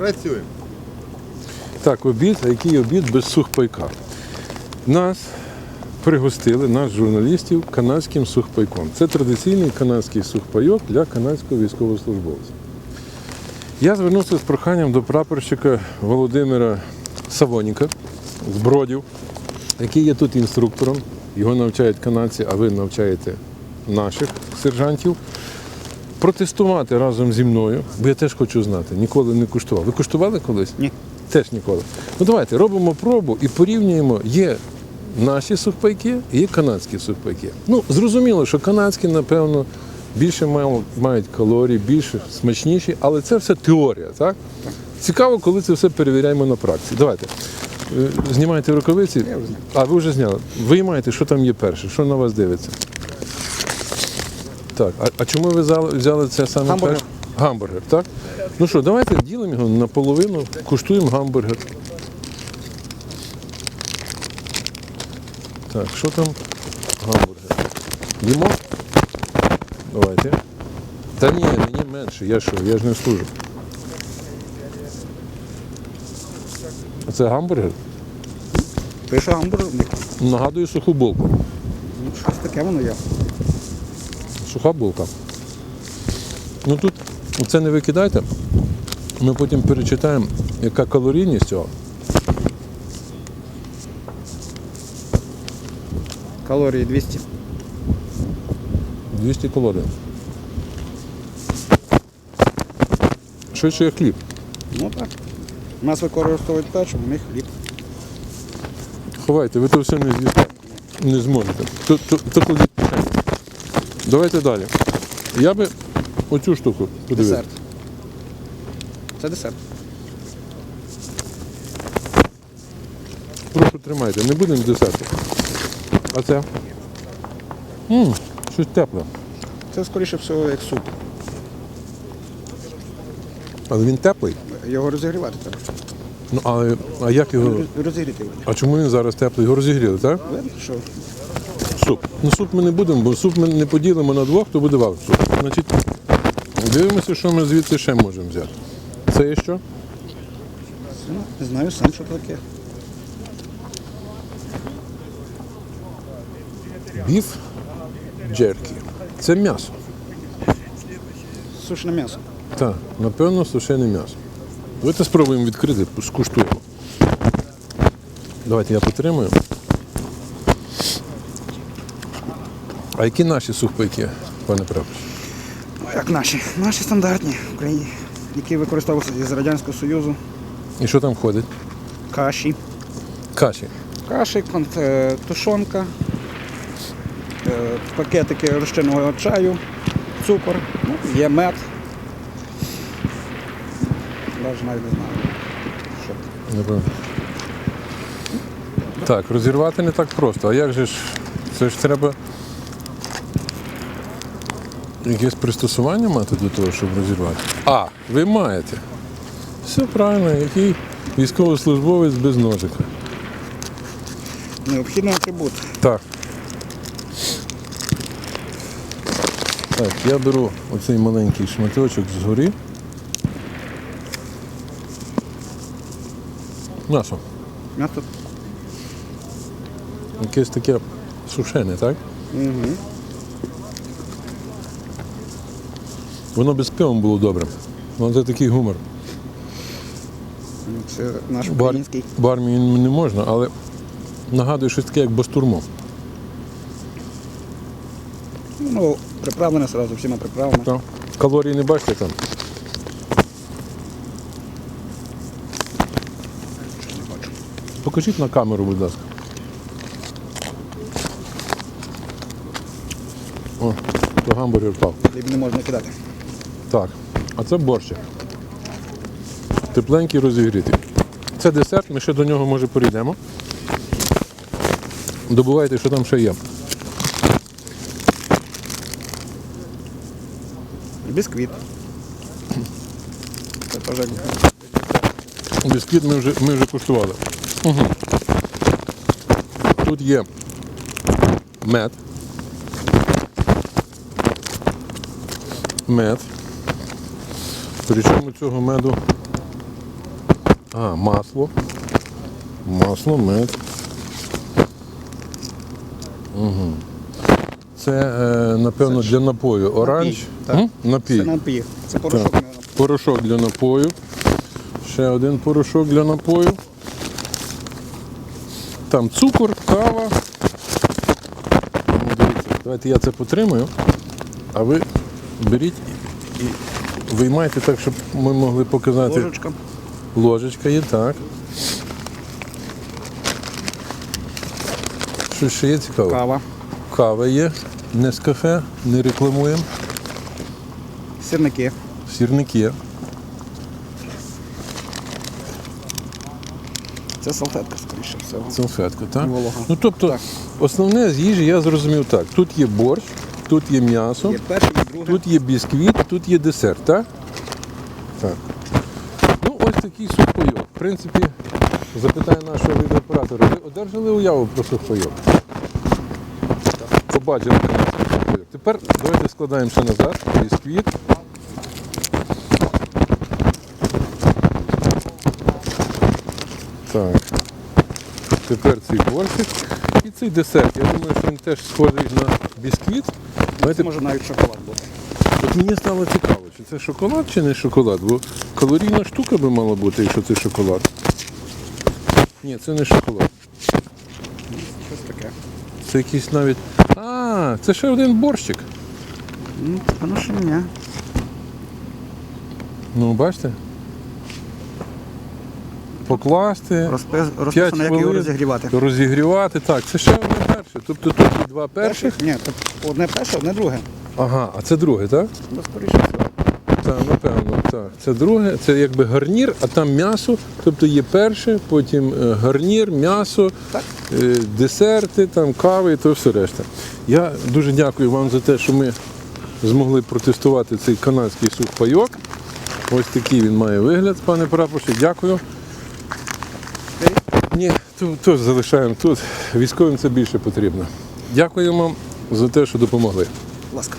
Працюємо. Так, обід, а який обід без сухпайка. Нас пригостили, нас, журналістів, канадським сухпайком. Це традиційний канадський сухпайок для канадського військовослужбовця. Я звернувся з проханням до прапорщика Володимира Савоніка з Бродів, який є тут інструктором. Його навчають канадці, а ви навчаєте наших сержантів. Протестувати разом зі мною, бо я теж хочу знати, ніколи не куштував. Ви куштували колись? Ні. Теж ніколи. Ну давайте робимо пробу і порівнюємо. Є наші сухпайки і є канадські сухпайки. Ну, зрозуміло, що канадські, напевно, більше мають калорій, більше смачніші, але це все теорія, так? Цікаво, коли це все перевіряємо на практиці. Давайте. Е, Знімайте рукавиці. А, ви вже зняли. Виймайте, що там є перше, що на вас дивиться. Так, а, а чому ви взяли, взяли це саме Гамбургер. перше? Гамбургер, так? Ну що, давайте ділимо його наполовину, куштуємо гамбургер. Так, що там гамбургер? Їмо? Давайте. Та ні, мені менше, я що, я ж не служу. А це гамбургер? Пише гамбургер. Нагадую суху булку. Ну, щось таке воно є. Суха булка. Ну тут це не викидайте. Ми потім перечитаємо, яка калорійність цього. Калорії 200. 200 калорій. Швидше як хліб. Ну так. У нас використовують печиво, у них хліб. Ховайте, ви то все не з'їсте. Не зможете. Кладіть в кишеню. Давайте далі. Я би оцю штуку подивився. Десерт. Це десерт. Прошу тримайте, не будемо десерту. А це? Мм, щось тепле. Це скоріше всього як суп. Але він теплий. Його розігрівати треба. Ну, а, а як його. Розігріти. А чому він зараз теплий? Його розігріли, так? Видно, що Суп. Ну суп ми не будемо, бо суп ми не поділимо на двох, то буде вам суп. Значить, дивимося, що ми звідси ще можемо взяти. Це є що? ну, не знаю сам, що таке. Біф джеркі. Це м'ясо. Сушене м'ясо. Так, напевно, сушене м'ясо. Давайте спробуємо відкрити, скуштуємо. Давайте я потримаю. А які наші сухпайки, пане прапор? Ну, як наші? Наші стандартні, в Україні, які використовувалися з Радянського Союзу. І що там входить? Каші. Каші. Каші, е, тушонка, е, пакетики розчинного чаю, цукор, ну, є мед. Навіть навіть не знаю. Що. це. Напевно. Так, розірвати не так просто. А як же ж? Це ж треба якесь пристосування мати до того, щоб розірвати. А, ви маєте. Все правильно, який військовослужбовець без ножика. Необхідний атрибут. Так. Так, я беру оцей маленький шматочок згорі. М'ясо. М'ясо. Якесь таке сушене, так? Угу. Воно без пивом було добре. Ну, це такий гумор. Це наш український. В армії не можна, але нагадує щось таке, як бастурмо. Ну, приправлене одразу, всіма приправами. Так. Калорії не бачите там. Покажіть на камеру, будь ласка. О, то гамбургер впав. Хліб не можна кидати. Так, а це борщик. Тепленький розігрітий. Це десерт, ми ще до нього може перейдемо. Добувайте, що там ще є. Бісквіт. Це як Бісквіт ми вже, ми вже куштували. Угу. Тут є мед. Мед. Причому цього меду А, масло. Масло, мед. Угу. Це, е, напевно, для напою. Оранж. так. М? Напій. Це напій. Це порошок. Так. Порошок для напою. Ще один порошок для напою. Там цукор, кава. Ну, дивіться, давайте я це потримаю, а ви беріть і виймайте так, щоб ми могли показати. Ложечка. Ложечка є, так. Що ще є цікаво? Кава. Кава є, не з кафе, не рекламуємо. Сірники. Сірники. Це салфетка, скоріше всього. Салфетка, так? Волога. Ну тобто, Так. основне з їжі я зрозумів так. Тут є борщ, тут є м'ясо, тут є бісквіт, тут є десерт, так? Так. Ну, ось такий сухпайок. В принципі, запитаю нашого відеооператора, ви одержали уяву про сухпайок? Побачили сухпайок. Тепер давайте складаємо ще назад. Бісквіт. Так. Тепер цей борщик і цей десерт. Я думаю, що він теж схожий на бісквіт. Це може навіть шоколад бути. От мені стало цікаво, чи це шоколад, чи не шоколад, бо калорійна штука би мала бути, якщо це шоколад. Ні, це не шоколад. Щось таке. Це якийсь навіть. А, це ще один борщик. Ну, а ну що ні. Ну, бачите? Покласти, Розпис... 5 Розписано, як його хвилин, розігрівати. розігрівати. Так, це ще одне перше. Тобто тут є два перших. Ні, одне перше, одне друге. Ага, а це друге, так? Ну, скоріше всього. Так, напевно, так. Це друге, це якби гарнір, а там м'ясо. Тобто є перше, потім е, гарнір, м'ясо, Так. е, десерти, там, кави і то все решта. Я дуже дякую вам за те, що ми змогли протестувати цей канадський сухпайок. Ось такий він має вигляд, пане прапорщик. Дякую. Ні, то залишаємо тут. Військовим це більше потрібно. Дякуємо за те, що допомогли. Ласка.